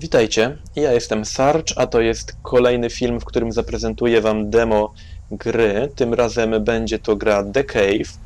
Witajcie, ja jestem Sarge, a to jest kolejny film, w którym zaprezentuję Wam demo gry. Tym razem będzie to gra The Cave.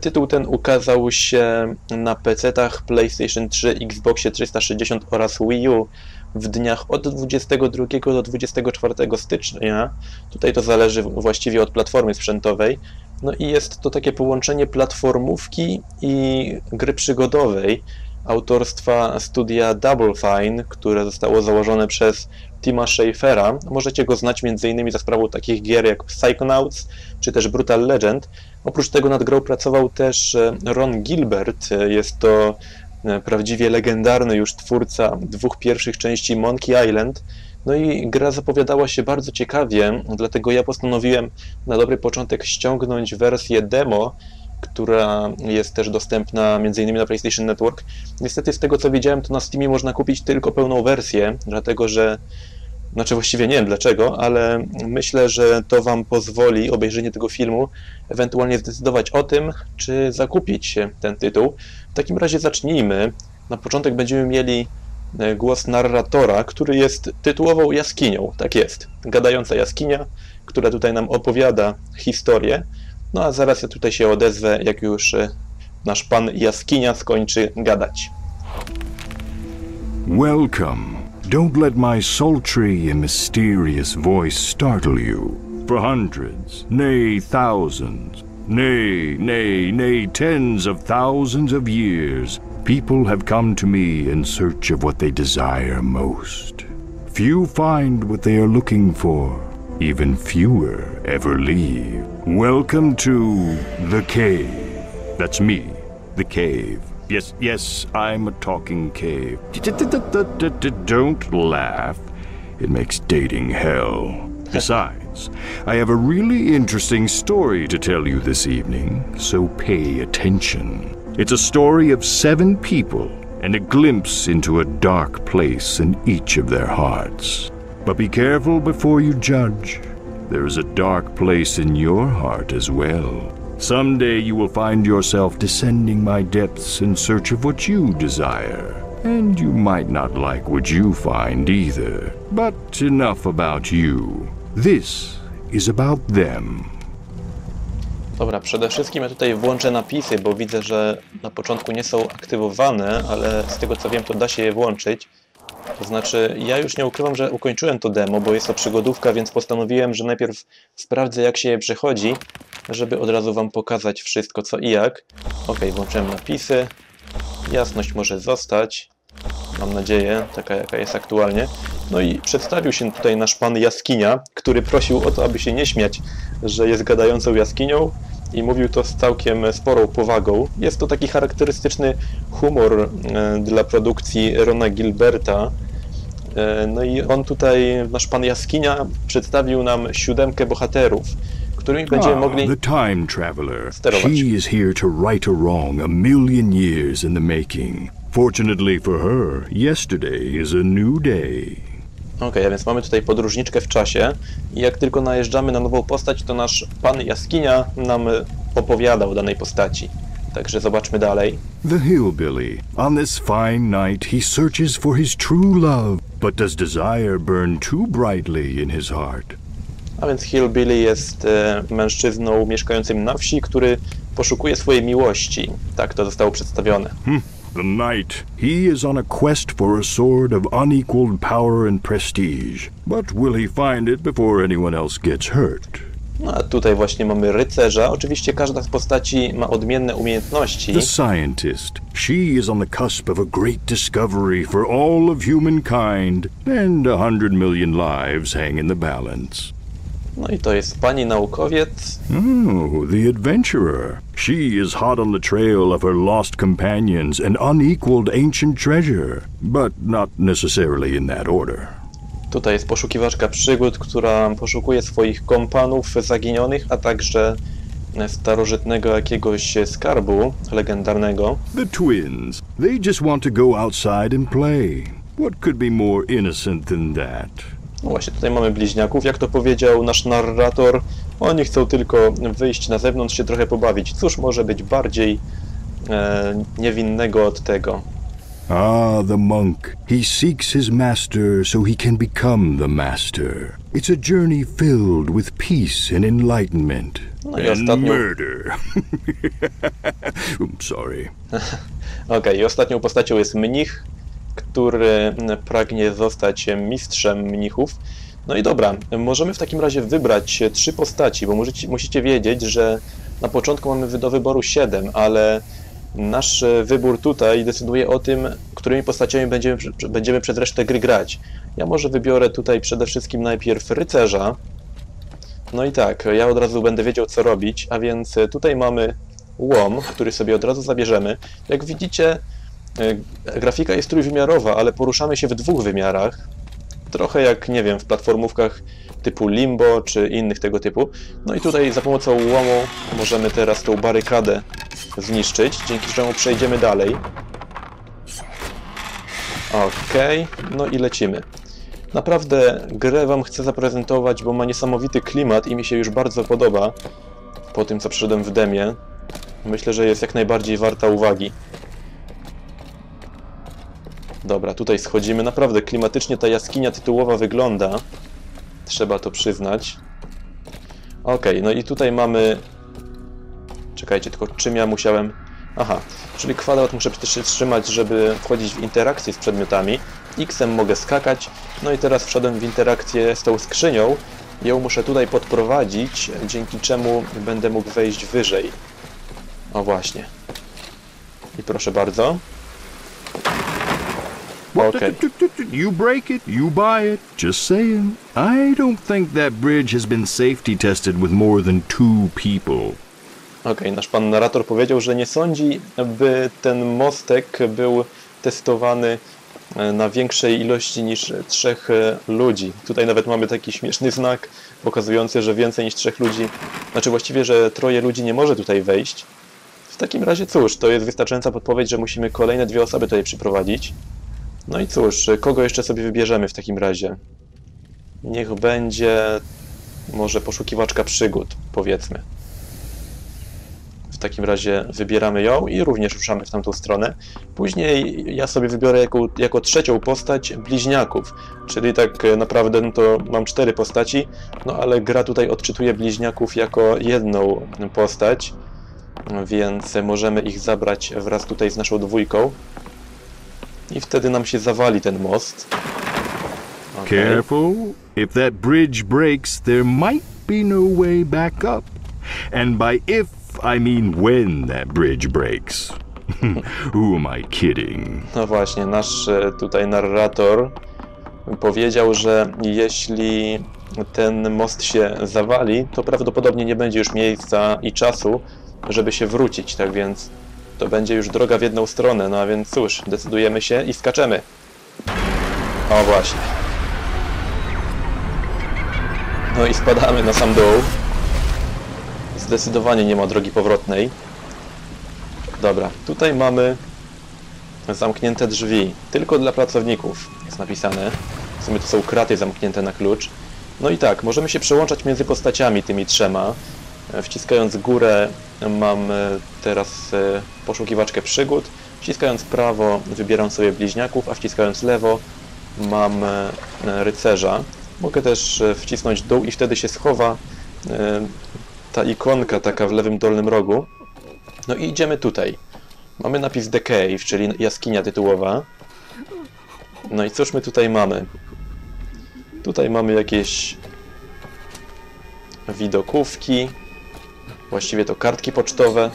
Tytuł ten ukazał się na PC-tach PlayStation 3, Xboxie 360 oraz Wii U w dniach od 22 do 24 stycznia. Tutaj to zależy właściwie od platformy sprzętowej. No i jest to takie połączenie platformówki i gry przygodowej autorstwa studia Double Fine, które zostało założone przez Tima Schafera. Możecie go znać m.in. za sprawą takich gier jak Psychonauts czy też Brutal Legend. Oprócz tego nad grą pracował też e, Ron Gilbert. Jest to e, prawdziwie legendarny już twórca dwóch pierwszych części Monkey Island. No i gra zapowiadała się bardzo ciekawie, dlatego ja postanowiłem na dobry początek ściągnąć wersję demo, która jest też dostępna m.in. na PlayStation Network. Niestety z tego co widziałem, to na Steamie można kupić tylko pełną wersję, dlatego że znaczy właściwie nie wiem dlaczego, ale myślę, że to Wam pozwoli obejrzenie tego filmu, ewentualnie zdecydować o tym, czy zakupić ten tytuł. W takim razie zacznijmy. Na początek będziemy mieli e, głos narratora, który jest tytułową jaskinią. Tak jest, gadająca jaskinia, która tutaj nam opowiada historię. No a zaraz ja tutaj się odezwę, jak już e, nasz pan jaskinia skończy gadać. Welcome. Don't let my sultry and mysterious voice startle you. For hundreds, nay thousands, nay, nay, nay, tens of thousands of years, people have come to me in search of what they desire most. Few find what they are looking for, even fewer ever leave. Welcome to the cave. That's me, the cave. Yes, yes, I'm a talking cave. Don't laugh. It makes dating hell. Besides, I have a really interesting story to tell you this evening, so pay attention. It's a story of seven people and a glimpse into a dark place in each of their hearts. But be careful before you judge. There is a dark place in your heart as well. Someday you will find yourself descending my depths in search of what you desire. And you might not like what you find either. But enough about you. This is about them. Dobra, przede wszystkim ja tutaj włączę napisy, bo widzę, że na początku nie są aktywowane, ale z tego co wiem, to da się je włączyć. To znaczy, ja już nie ukrywam, że ukończyłem to demo, bo jest to przygodówka, więc postanowiłem, że najpierw sprawdzę, jak się je przechodzi, żeby od razu Wam pokazać wszystko, co i jak. Ok, włączyłem napisy. Jasność może zostać. Mam nadzieję, taka jaka jest aktualnie. No i przedstawił się tutaj nasz pan Jaskinia, który prosił o to, aby się nie śmiać, że jest gadającą jaskinią i mówił to z całkiem sporą powagą. Jest to taki charakterystyczny humor e, dla produkcji Rona Gilberta. E, no i on tutaj, nasz pan Jaskinia, przedstawił nam siódemkę bohaterów, którymi będziemy Ah, mogli the time traveler. sterować. She is here to right a wrong a million years in the making. Fortunately for her, yesterday is a new day. Okej, a więc mamy tutaj podróżniczkę w czasie i jak tylko najeżdżamy na nową postać, to nasz pan Jaskinia nam e, opowiada o danej postaci. Także zobaczmy dalej. The hillbilly. On this fine night, he searches for his true love, but does desire burn too brightly in his heart? A więc Hillbilly jest e, mężczyzną mieszkającym na wsi, który poszukuje swojej miłości. Tak to zostało przedstawione. The knight. He is on a quest for a sword of unequaled power and prestige. But will he find it before anyone else gets hurt? No a tutaj właśnie mamy rycerza. Oczywiście każda z postaci ma odmienne umiejętności. The scientist. She is on the cusp of a great discovery for all of humankind, and a hundred million lives hang in the balance. No i to jest pani naukowiec. Oh, the adventurer. She is hot on the trail of her lost companions and unequaled ancient treasure, but not necessarily in that order. Tutaj jest poszukiwaczka przygód, która poszukuje swoich kompanów zaginionych, a także starożytnego jakiegoś skarbu legendarnego. The twins. They just want to go outside and play. What could be more innocent than that? No właśnie, tutaj mamy bliźniaków, jak to powiedział nasz narrator. Oni chcą tylko wyjść na zewnątrz, się trochę pobawić. Cóż może być bardziej e, niewinnego od tego? Ah, the monk. He seeks his master so he can become the master. It's a journey filled with peace and enlightenment. No i and murder. I'm sorry. Okej, i ostatnią postacią jest mnich, który pragnie zostać mistrzem mnichów. No i dobra, możemy w takim razie wybrać trzy postaci, bo musicie, musicie wiedzieć, że na początku mamy do wyboru 7, ale nasz wybór tutaj decyduje o tym, którymi postaciami będziemy, będziemy przez resztę gry grać. Ja może wybiorę tutaj przede wszystkim najpierw rycerza. No i tak, ja od razu będę wiedział co robić, a więc tutaj mamy łom, który sobie od razu zabierzemy. Jak widzicie, e, grafika jest trójwymiarowa, ale poruszamy się w dwóch wymiarach. Trochę jak, nie wiem, w platformówkach typu Limbo czy innych tego typu. No i tutaj za pomocą łomu możemy teraz tą barykadę zniszczyć, dzięki czemu przejdziemy dalej. Okej, no i lecimy. Naprawdę grę Wam chcę zaprezentować, bo ma niesamowity klimat i mi się już bardzo podoba po tym, co przyszedłem w demie. Myślę, że jest jak najbardziej warta uwagi. Dobra, tutaj schodzimy. Naprawdę klimatycznie ta jaskinia tytułowa wygląda. Trzeba to przyznać. Ok, no i tutaj mamy... Czekajcie, tylko czym ja musiałem... Aha, czyli kwadrat muszę przytrzymać, żeby wchodzić w interakcję z przedmiotami. X-em mogę skakać. No i teraz wszedłem w interakcję z tą skrzynią. Ją muszę tutaj podprowadzić, dzięki czemu będę mógł wejść wyżej. O właśnie. I proszę bardzo. Okej. You break it, you buy it. Just saying. I don't think that bridge has been safety tested with more than two people. Okej, nasz pan narrator powiedział, że nie sądzi, by ten mostek był testowany e, na większej ilości niż trzech e, ludzi. Tutaj nawet mamy taki śmieszny znak pokazujący, że więcej niż trzech ludzi, znaczy właściwie, że troje ludzi nie może tutaj wejść. W takim razie cóż, to jest wystarczająca podpowiedź, że musimy kolejne dwie osoby tutaj przyprowadzić. No i cóż, kogo jeszcze sobie wybierzemy w takim razie? Niech będzie może poszukiwaczka przygód, powiedzmy. W takim razie wybieramy ją i również ruszamy w tamtą stronę. Później ja sobie wybiorę jako, jako trzecią postać bliźniaków, czyli tak naprawdę no to mam cztery postaci, no ale gra tutaj odczytuje bliźniaków jako jedną postać, więc możemy ich zabrać wraz tutaj z naszą dwójką. I wtedy nam się zawali ten most. Careful. If that bridge breaks, there might be no way back up. And by if, I mean when that bridge breaks. Who am I kidding? No właśnie, nasz e, tutaj narrator powiedział, że jeśli ten most się zawali, to prawdopodobnie nie będzie już miejsca i czasu, żeby się wrócić, tak więc to będzie już droga w jedną stronę, no a więc cóż, decydujemy się i skaczemy. O właśnie. No i spadamy na sam dół. Zdecydowanie nie ma drogi powrotnej. Dobra, tutaj mamy zamknięte drzwi. Tylko dla pracowników jest napisane. W sumie to są kraty zamknięte na klucz. No i tak, możemy się przełączać między postaciami tymi trzema. E, Wciskając górę mam e, teraz e, poszukiwaczkę przygód. Wciskając prawo wybieram sobie bliźniaków, a wciskając lewo mam e, rycerza. Mogę też e, wcisnąć dół i wtedy się schowa ta ikonka taka w lewym dolnym rogu. No i idziemy tutaj. Mamy napis The Cave, czyli jaskinia tytułowa. No i cóż my tutaj mamy? Tutaj mamy jakieś widokówki, właściwie to kartki pocztowe,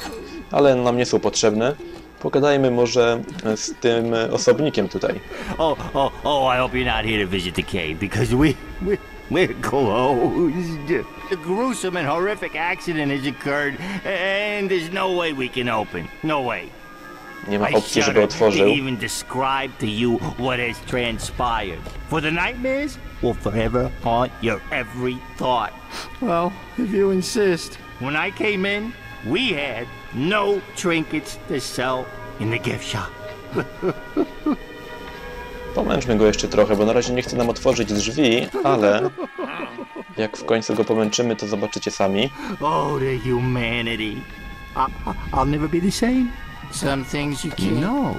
ale nam nie są potrzebne. Pogadajmy może z tym osobnikiem tutaj. Oh, oh, oh, I hope you're not here to visit the cave because we, we, we're closed. A gruesome and horrific accident has occurred and there's no way we can open. No way. Nie ma I opcji, żeby otworzył. even describe to you what has transpired. For the nightmares will forever haunt your every thought. Well, if you insist. When I came in, we had no trinkets to sell in the gift shop. Pomęczmy go jeszcze trochę, bo na razie nie chce nam otworzyć drzwi, ale jak w końcu go pomęczymy, to zobaczycie sami. Oh, the humanity. I, I'll never be the same. Some things you can't. No.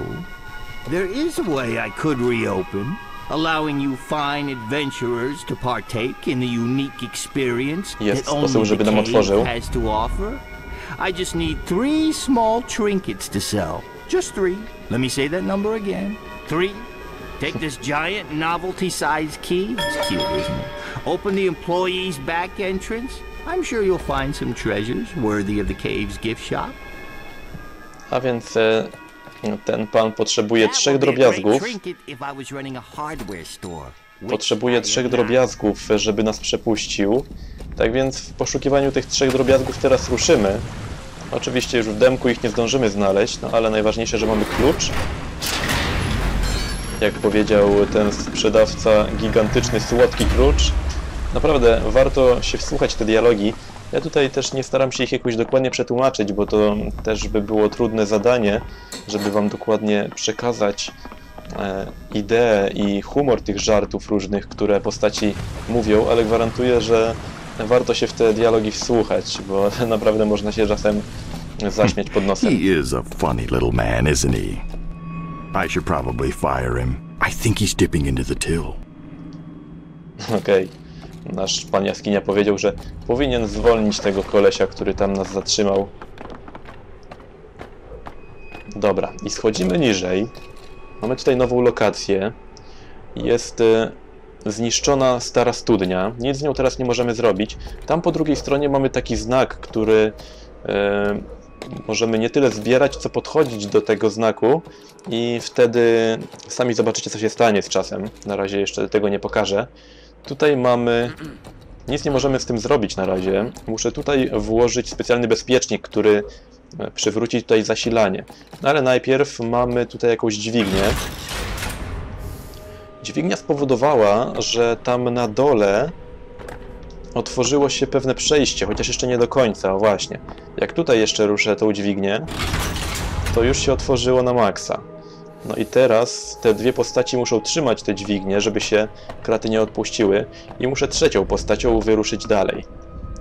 There is a way I could reopen, allowing you fine adventurers to partake in the unique experience Jest that only sposób, żeby the nam otworzył. has to offer. I just need three small trinkets to sell. Just three. Let me say that number again. Three. Take this giant novelty-sized key. It's cute, isn't it? Open the employee's back entrance. I'm sure you'll find some treasures worthy of the cave's gift shop. A więc e, ten pan potrzebuje trzech drobiazgów. Potrzebuje trzech drobiazgów, żeby nas przepuścił. Tak więc w poszukiwaniu tych trzech drobiazgów teraz ruszymy. Oczywiście już w demku ich nie zdążymy znaleźć, no ale najważniejsze, że mamy klucz. Jak powiedział ten sprzedawca, gigantyczny, słodki klucz. Naprawdę warto się wsłuchać w te dialogi. Ja tutaj też nie staram się ich jakoś dokładnie przetłumaczyć, bo to też by było trudne zadanie, żeby wam dokładnie przekazać e, ideę i humor tych żartów różnych, które postaci mówią, ale gwarantuję, że warto się w te dialogi wsłuchać, bo naprawdę można się czasem zaśmiać pod He nosem. is a funny little man, isn't he? I should probably fire him. I think he's dipping into the till. Okej. Nasz pan jaskinia powiedział, że powinien zwolnić tego kolesia, który tam nas zatrzymał. Dobra, i schodzimy niżej. Mamy tutaj nową lokację. Jest e, zniszczona stara studnia. Nic z nią teraz nie możemy zrobić. Tam po drugiej stronie mamy taki znak, który e, możemy nie tyle zbierać, co podchodzić do tego znaku i wtedy sami zobaczycie, co się stanie z czasem. Na razie jeszcze tego nie pokażę. Tutaj mamy... Nic nie możemy z tym zrobić na razie. Muszę tutaj włożyć specjalny bezpiecznik, który e, przywróci tutaj zasilanie. No ale najpierw mamy tutaj jakąś dźwignię. Dźwignia spowodowała, że tam na dole otworzyło się pewne przejście, chociaż jeszcze nie do końca, o właśnie. Jak tutaj jeszcze ruszę tą dźwignię, to już się otworzyło na maksa. No i teraz te dwie postaci muszą trzymać te dźwignie, żeby się kraty nie odpuściły i muszę trzecią postacią wyruszyć dalej.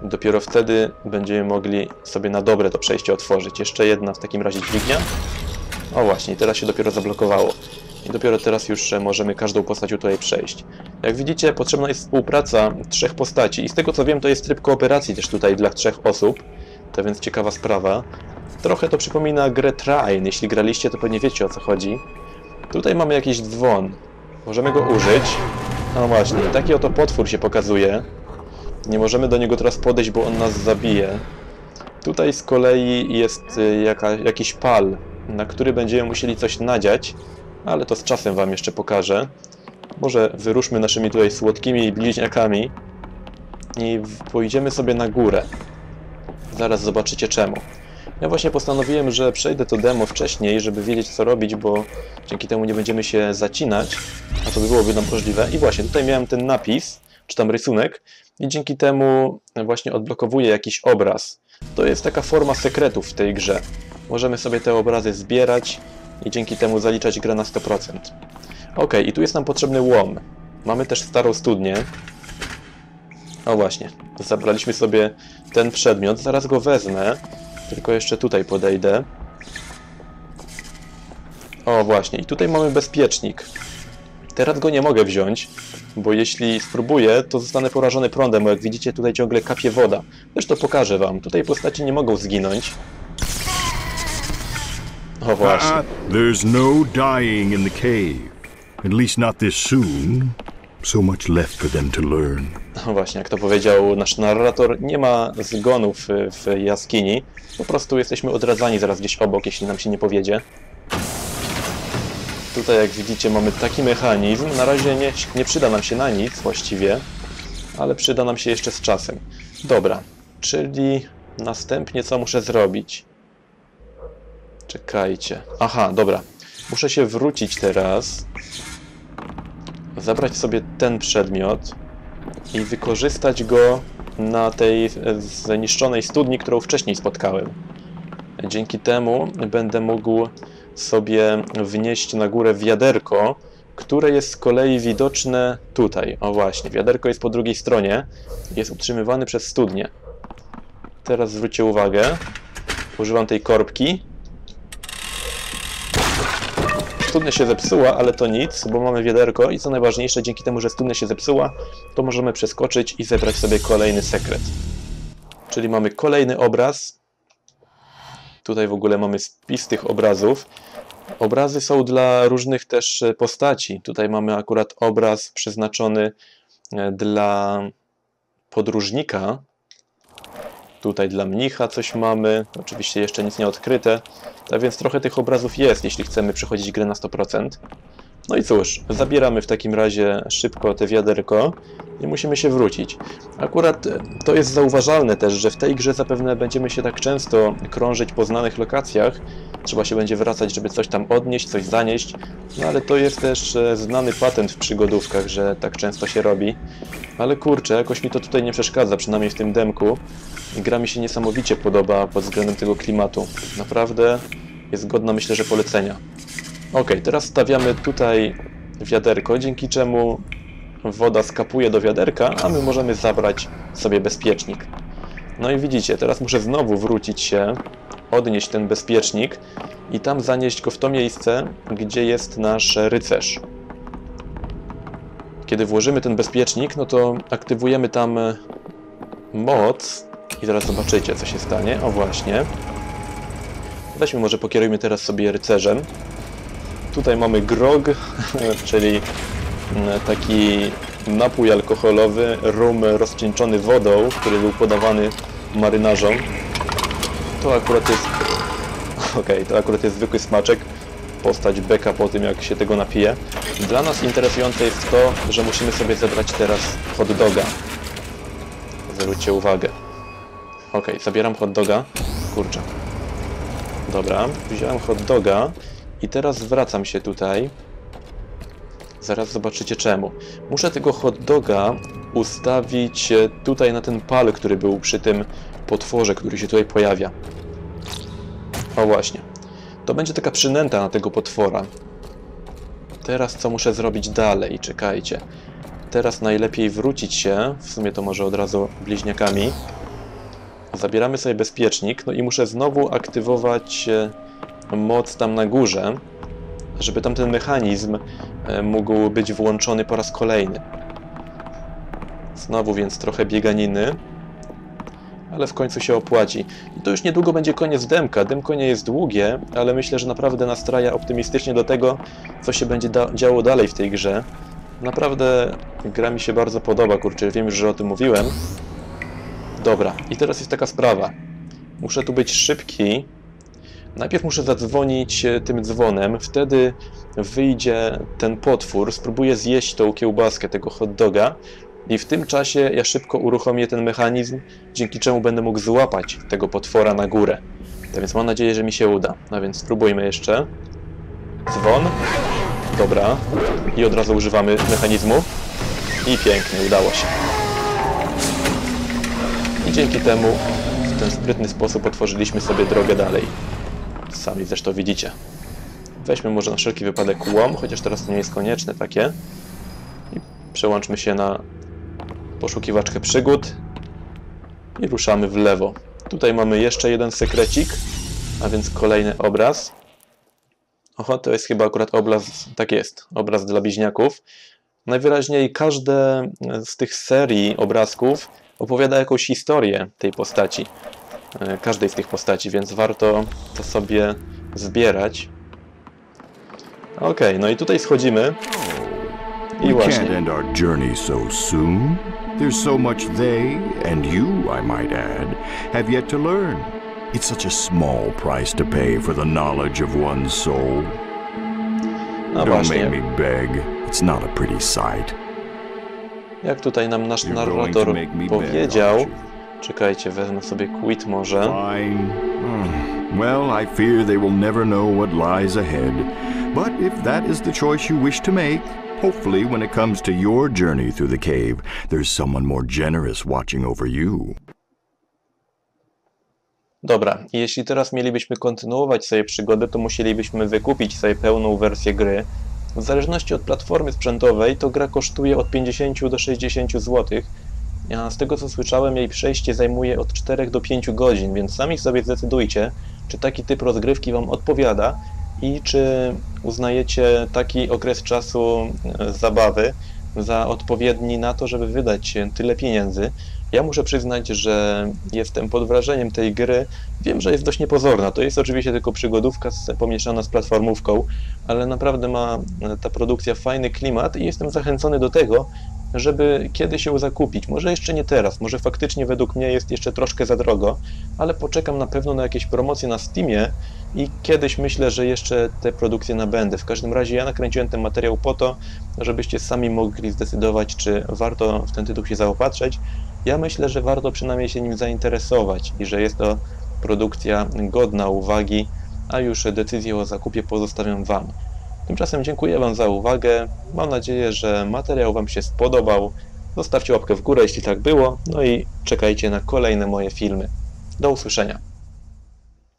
Dopiero wtedy będziemy mogli sobie na dobre to przejście otworzyć. Jeszcze jedna w takim razie dźwignia. O właśnie, teraz się dopiero zablokowało. I dopiero teraz już możemy każdą postacią tutaj przejść. Jak widzicie, potrzebna jest współpraca trzech postaci. I z tego co wiem, to jest tryb kooperacji też tutaj dla trzech osób. To więc ciekawa sprawa. Trochę to przypomina grę Train. Jeśli graliście, to pewnie wiecie o co chodzi. Tutaj mamy jakiś dzwon. Możemy go użyć. No właśnie, taki oto potwór się pokazuje. Nie możemy do niego teraz podejść, bo on nas zabije. Tutaj z kolei jest y, jaka, jakiś pal, na który będziemy musieli coś nadziać, ale to z czasem wam jeszcze pokażę. Może wyruszmy naszymi tutaj słodkimi bliźniakami i pójdziemy sobie na górę. Zaraz zobaczycie czemu. Ja właśnie postanowiłem, że przejdę to demo wcześniej, żeby wiedzieć co robić, bo dzięki temu nie będziemy się zacinać, a to by byłoby nam możliwe. I właśnie tutaj miałem ten napis, czy tam rysunek, i dzięki temu właśnie odblokowuję jakiś obraz. To jest taka forma sekretów w tej grze. Możemy sobie te obrazy zbierać i dzięki temu zaliczać grę na 100%. Ok, i tu jest nam potrzebny łom. Mamy też starą studnię. O właśnie, zabraliśmy sobie ten przedmiot, zaraz go wezmę. Tylko jeszcze tutaj podejdę. O właśnie, i tutaj mamy bezpiecznik. Teraz go nie mogę wziąć, bo jeśli spróbuję, to zostanę porażony prądem, bo jak widzicie tutaj ciągle kapie woda. Zresztą pokażę wam, tutaj postaci nie mogą zginąć. O właśnie. There's no dying in the cave. At least not this soon. So much left for them to learn. No właśnie, jak to powiedział nasz narrator, nie ma zgonów w jaskini. Po prostu jesteśmy odradzani zaraz gdzieś obok, jeśli nam się nie powiedzie. Tutaj, jak widzicie, mamy taki mechanizm. Na razie nie, nie przyda nam się na nic właściwie, ale przyda nam się jeszcze z czasem. Dobra, czyli następnie co muszę zrobić? Czekajcie. Aha, dobra. Muszę się wrócić teraz. Zabrać sobie ten przedmiot i wykorzystać go na tej e, zniszczonej studni, którą wcześniej spotkałem. Dzięki temu będę mógł sobie wnieść na górę wiaderko, które jest z kolei widoczne tutaj. O właśnie, wiaderko jest po drugiej stronie, jest utrzymywany przez studnię. Teraz zwróćcie uwagę, używam tej korbki studnia się zepsuła, ale to nic, bo mamy wiaderko i co najważniejsze, dzięki temu, że studnia się zepsuła, to możemy przeskoczyć i zebrać sobie kolejny sekret. Czyli mamy kolejny obraz. Tutaj w ogóle mamy spis tych obrazów. Obrazy są dla różnych też e, postaci. Tutaj mamy akurat obraz przeznaczony e, dla podróżnika. Tutaj dla mnicha coś mamy. Oczywiście jeszcze nic nie odkryte. Tak więc trochę tych obrazów jest, jeśli chcemy przechodzić grę na 100%. No i cóż, zabieramy w takim razie szybko te wiaderko i musimy się wrócić. Akurat e, to jest zauważalne też, że w tej grze zapewne będziemy się tak często krążyć po znanych lokacjach. Trzeba się będzie wracać, żeby coś tam odnieść, coś zanieść. No ale to jest też e, znany patent w przygodówkach, że tak często się robi. Ale kurczę, jakoś mi to tutaj nie przeszkadza, przynajmniej w tym demku. Gra mi się niesamowicie podoba pod względem tego klimatu. Naprawdę jest godna, myślę, że polecenia. Ok, teraz stawiamy tutaj wiaderko, dzięki czemu woda skapuje do wiaderka, a my możemy zabrać sobie bezpiecznik. No i widzicie, teraz muszę znowu wrócić się, odnieść ten bezpiecznik i tam zanieść go w to miejsce, gdzie jest nasz rycerz. Kiedy włożymy ten bezpiecznik, no to aktywujemy tam e, moc i zaraz zobaczycie, co się stanie. O właśnie. Weźmy może pokierujmy teraz sobie rycerzem. Tutaj mamy grog, czyli mm, taki napój alkoholowy, rum rozcieńczony wodą, który był podawany marynarzom. To akurat jest... Okej, to akurat jest zwykły smaczek. Postać beka po tym, jak się tego napije. Dla nas interesujące jest to, że musimy sobie zebrać teraz hot doga. Zwróćcie uwagę. Okej, zabieram hot doga. Kurczę. Dobra, wziąłem hot doga i teraz zwracam się tutaj. Zaraz zobaczycie czemu. Muszę tego hot doga ustawić e, tutaj na ten pal, który był przy tym potworze, który się tutaj pojawia. O właśnie. To będzie taka przynęta na tego potwora. Teraz co muszę zrobić dalej? Czekajcie. Teraz najlepiej wrócić się, w sumie to może od razu bliźniakami. Zabieramy sobie bezpiecznik, no i muszę znowu aktywować e, moc tam na górze, żeby tam ten mechanizm e, mógł być włączony po raz kolejny. Znowu więc trochę bieganiny, ale w końcu się opłaci. I to już niedługo będzie koniec demka. Demko nie jest długie, ale myślę, że naprawdę nastraja optymistycznie do tego, co się będzie da działo dalej w tej grze. Naprawdę gra mi się bardzo podoba, kurczę, wiem już, że o tym mówiłem. Dobra, i teraz jest taka sprawa. Muszę tu być szybki. Najpierw muszę zadzwonić e, tym dzwonem, wtedy wyjdzie ten potwór, spróbuję zjeść tą kiełbaskę, tego hot doga i w tym czasie ja szybko uruchomię ten mechanizm, dzięki czemu będę mógł złapać tego potwora na górę. Tak więc mam nadzieję, że mi się uda. No więc spróbujmy jeszcze. Dzwon. Dobra. I od razu używamy mechanizmu. I pięknie, udało się. I dzięki temu w ten sprytny sposób otworzyliśmy sobie drogę dalej. Sami zresztą widzicie. Weźmy może na wszelki wypadek łom, chociaż teraz to nie jest konieczne takie. I przełączmy się na poszukiwaczkę przygód i ruszamy w lewo. Tutaj mamy jeszcze jeden sekrecik, a więc kolejny obraz. Oho, to jest chyba akurat obraz, tak jest, obraz dla bliźniaków. Najwyraźniej każde z tych serii obrazków opowiada jakąś historię tej postaci. E, Każdej z tych postaci, więc warto to sobie zbierać. Okej, no i tutaj schodzimy. I właśnie. can't end our journey so soon. There's so much they, and you, I might add, have yet to learn. It's such a small price to pay for the knowledge of one's soul. No Don't właśnie. make me beg. It's not a pretty sight. Jak tutaj nam nasz narrator powiedział. Czekajcie, wezmę sobie quit może. Fine. Hmm. Well, I fear they will never know what lies ahead. But if that is the choice you wish to make, hopefully, when it comes to your journey through the cave, there's someone more generous watching over you. Dobra, jeśli teraz mielibyśmy kontynuować sobie przygodę, to musielibyśmy wykupić sobie pełną wersję gry. W zależności od platformy sprzętowej, to gra kosztuje od 50 do 60 zł. Z tego co słyszałem, jej przejście zajmuje od 4 do 5 godzin, więc sami sobie zdecydujcie, czy taki typ rozgrywki Wam odpowiada i czy uznajecie taki okres czasu e, zabawy za odpowiedni na to, żeby wydać tyle pieniędzy. Ja muszę przyznać, że jestem pod wrażeniem tej gry. Wiem, że jest dość niepozorna. To jest oczywiście tylko przygodówka z, pomieszana z platformówką, ale naprawdę ma e, ta produkcja fajny klimat i jestem zachęcony do tego, żeby kiedyś ją zakupić. Może jeszcze nie teraz, może faktycznie według mnie jest jeszcze troszkę za drogo, ale poczekam na pewno na jakieś promocje na Steamie i kiedyś myślę, że jeszcze te produkcje nabędę. W każdym razie ja nakręciłem ten materiał po to, żebyście sami mogli zdecydować, czy warto w ten tytuł się zaopatrzyć. Ja myślę, że warto przynajmniej się nim zainteresować i że jest to produkcja godna uwagi, a już decyzję o zakupie pozostawiam Wam. Tymczasem dziękuję Wam za uwagę. Mam nadzieję, że materiał Wam się spodobał. Zostawcie łapkę w górę, jeśli tak było. No i czekajcie na kolejne moje filmy. Do usłyszenia.